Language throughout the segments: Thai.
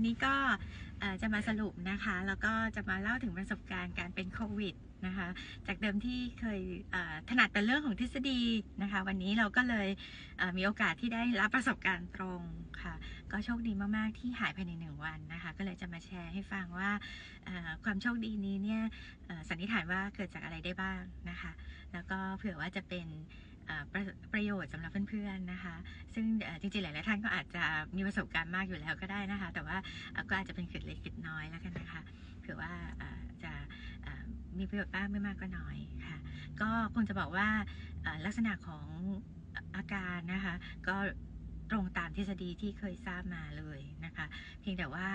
วันนี้ก็จะมาสรุปนะคะ แล้วก็จะมาเล่าถึงประสบการณ์การเป็นโควิดนะคะ จากเดิมที่เคยถนัดแต่เรื่องของทฤษฎีนะคะ วันนี้เราก็เลยเมีโอกาสที่ได้รับประสบการณ์ตรงค่ะ ก็โชคดีมาก ๆ ที่หายภายในหนึ่งวันนะคะ ก็เลยจะมาแชร์ให้ฟังว่าความโชคดีนี้เนี่ยสันนิษฐานว่าเกิดจากอะไรได้บ้างนะคะ แล้วก็เผื่อว่าจะเป็น ประประโยชน์สำหรับเพื่อนๆนะคะ ซึ่งจริงๆหลายๆท่านก็อาจจะมีประสบการณ์มากอยู่แล้วก็ได้นะคะ แต่ว่าก็อาจจะเป็นเกร็ดเล็กเกร็ดน้อยแล้วกันนะคะเผื่อว่าจะมีประโยชน์บ้างไม่มากก็น้อยค่ะ ก็คงจะบอกว่าลักษณะของอาการนะคะ ก็ตรงตามทฤษฎีที่เคยทราบมาเลยนะคะ เพียงแต่ว่า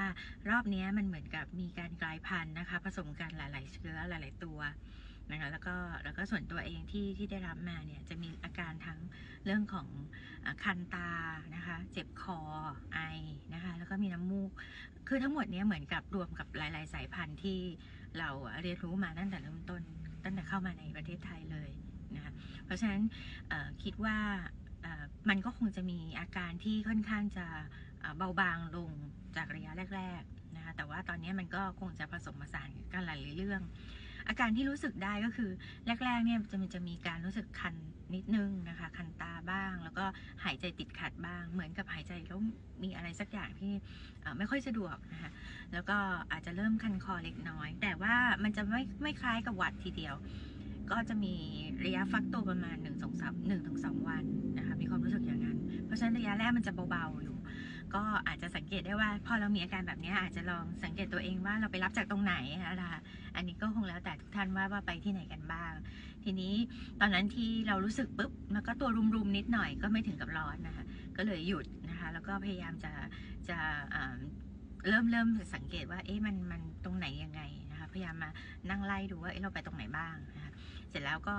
รอบนี้มันเหมือนกับมีการกลายพันธุ์นะคะ ผสมกันหลาย ๆ เชื้อหลาย ๆ ตัว นะคะแล้วก็แล้วก็ส่วนตัวเองที่ที่ได้รับมาเนี่ยจะมีอาการทั้งเรื่องของอคันตานะคะเจ็บคอไอนะคะแล้วก็มีน้ำมูก คือทั้งหมดนี้เหมือนกับรวมกับหลาย ๆ สายพันธุ์ที่เราเรียนรู้มาตั้งแต่เริ่มต้นตั้งแต่เข้ามาในประเทศไทยเลยนะคะเพราะฉะนั้นคิดว่ามันก็คงจะมีอาการที่ค่อนข้างจะเบาบางลงจากระยะแรก ๆ นะคะแต่ว่าตอนนี้มันก็คงจะผสมผสานกันหลายๆเรื่อง อาการที่รู้สึกได้ก็คือแรกๆเนี่ยจะมันจะมีการรู้สึกคันนิดนึงนะคะ คันตาบ้าง แล้วก็หายใจติดขัดบ้าง เหมือนกับหายใจแล้วมีอะไรสักอย่างที่ไม่ค่อยสะดวกนะคะแล้วก็อาจจะเริ่มคันคอเล็กน้อย แต่ว่ามันจะไม่ไม่คล้ายกับหวัดทีเดียว ก็จะมีระยะฟักตัวประมาณ1นึ่งสองสามหนึ่งถึงสองวันนะคะมีความรู้สึกอย่างนั้น เพราะฉะนั้นระยะแรกมันจะเบาๆอยู่ ก็อาจจะสังเกตได้ว่า พอเรามีอาการแบบนี้อาจจะลองสังเกตตัวเองว่าเราไปรับจากตรงไหนนะคะอันนี้ก็คงแล้วแต่ทุกท่านว่าว่าไปที่ไหนกันบ้าง ทีนี้ตอนนั้นที่เรารู้สึกปุ๊บมันก็ตัวรุมๆนิดหน่อยก็ไม่ถึงกับร้อนนะคะก็เลยหยุดนะคะแล้วก็พยายามจะจะเริ่มเริ่มสังเกตว่าเอ๊ะมันมันตรงไหนยังไงนะคะพยายามมานั่งไล่ดูว่าเอ๊ะเราไปตรงไหนบ้างนะคะเสร็จแล้วก็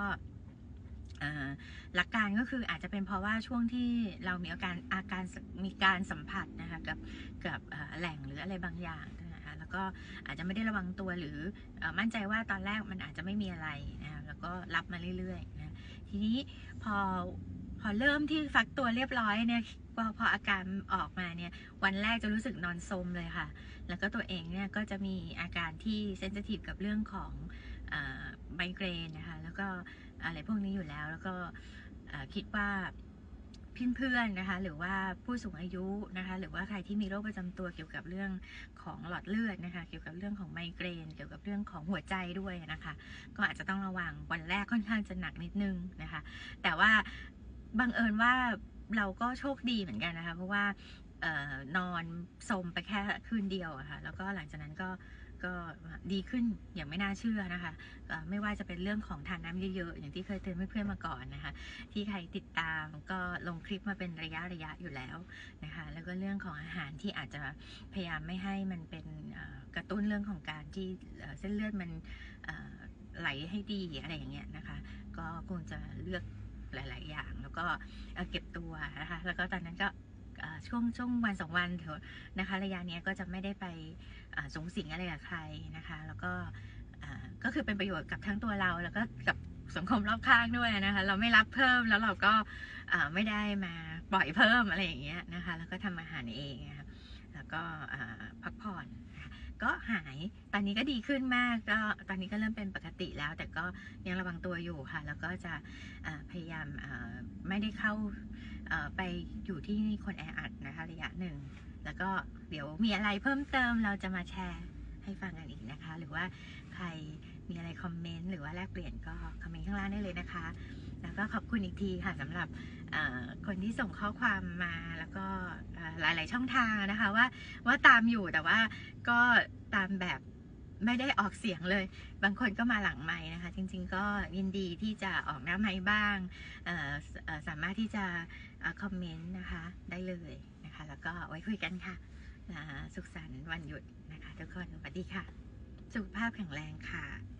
หลักการก็คืออาจจะเป็นเพราะว่าช่วงที่เรามีอาการอาการมีการสัมผัสนะคะกับกับแหล่งหรืออะไรบางอย่างนะคะแล้วก็อาจจะไม่ได้ระวังตัวหรืออมั่นใจว่าตอนแรกมันอาจจะไม่มีอะไรนะคะแล้วก็รับมาเรื่อยๆนะทีนี้พอพอเริ่มที่ฟักตัวเรียบร้อยเนี่ยพอพออาการออกมาเนี่ยวันแรกจะรู้สึกนอนซมเลยค่ะ แล้วก็ตัวเองเนี่ยก็จะมีอาการที่เซนซิทีฟกับเรื่องของไมเกรนนะคะแล้วก็ อะไรพวกนี้อยู่แล้ว แล้วก็คิดว่าเพื่อนๆนะคะ หรือว่าผู้สูงอายุนะคะ หรือว่าใครที่มีโรคประจำตัวเกี่ยวกับเรื่องของหลอดเลือดนะคะ เกี่ยวกับเรื่องของไมเกรน เกี่ยวกับเรื่องของหัวใจด้วยนะคะ ก็อาจจะต้องระวังวันแรกค่อนข้างจะหนักนิดนึงนะคะ แต่ว่าบังเอิญว่าเราก็โชคดีเหมือนกันนะคะ เพราะว่าออนอนสมไปแค่คืนเดียวอะค่ะ แล้วก็หลังจากนั้นก็ ก็ดีขึ้นอย่างไม่น่าเชื่อนะคะ ไม่ว่าจะเป็นเรื่องของทานน้ำเยอะๆ อย่างที่เคยเตือนเพื่อนๆมาก่อนนะคะ ที่ใครติดตามก็ลงคลิปมาเป็นระยะระยะอยู่แล้วนะคะ แล้วก็เรื่องของอาหารที่อาจจะพยายามไม่ให้มันเป็นกระตุ้นเรื่องของการที่เส้นเลือดมันไหลให้ดีอะไรอย่างเงี้ยนะคะ ก็คงจะเลือกหลาย ๆ อย่าง แล้วก็เเก็บตัวนะคะ แล้วก็ตอนนั้นก็ ช่วงช่วงวันสองวันเถอะนะคะ ระยะนี้ก็จะไม่ได้ไปอ่าสูงสิงอะไรกับใครนะคะ แล้วก็ก็คือเป็นประโยชน์กับทั้งตัวเราแล้วก็กับสังคมรอบข้างด้วยนะคะ เราไม่รับเพิ่มแล้วเราก็ไม่ได้มาปล่อยเพิ่มอะไรอย่างเงี้ยนะคะ แล้วก็ทำอาหารเองนะคะแล้วก็พักผ่อนก็หายตอนนี้ก็ดีขึ้นมากก็ตอนนี้ก็เริ่มเป็นปกติแล้ว แต่ก็ยังระวังตัวอยู่ค่ะ แล้วก็จะพยายามไม่ได้เข้า ไปอยู่ที่คนแออัดนะคะระยะหนึ่ง แล้วก็เดี๋ยวมีอะไรเพิ่มเติมเราจะมาแชร์ให้ฟังกันอีกนะคะ หรือว่าใครมีอะไรคอมเมนต์หรือว่าแลกเปลี่ยนก็คอมเมนต์ข้างล่างได้เลยนะคะ แล้วก็ขอบคุณอีกทีค่ะสำหรับคนที่ส่งข้อความมาแล้วก็หลาย ๆ ช่องทางนะคะว่าว่าตามอยู่แต่ว่าก็ตามแบบ ไม่ได้ออกเสียงเลย บางคนก็มาหลังไม้นะคะ จริง ๆ ก็ยินดีที่จะออกหน้าไม้บ้าง สามารถที่จะคอมเมนต์นะคะได้เลยนะคะ แล้วก็ไว้คุยกันค่ะ สุขสันต์วันหยุดนะคะ ทุกคนสวัสดีค่ะ สุขภาพแข็งแรงค่ะ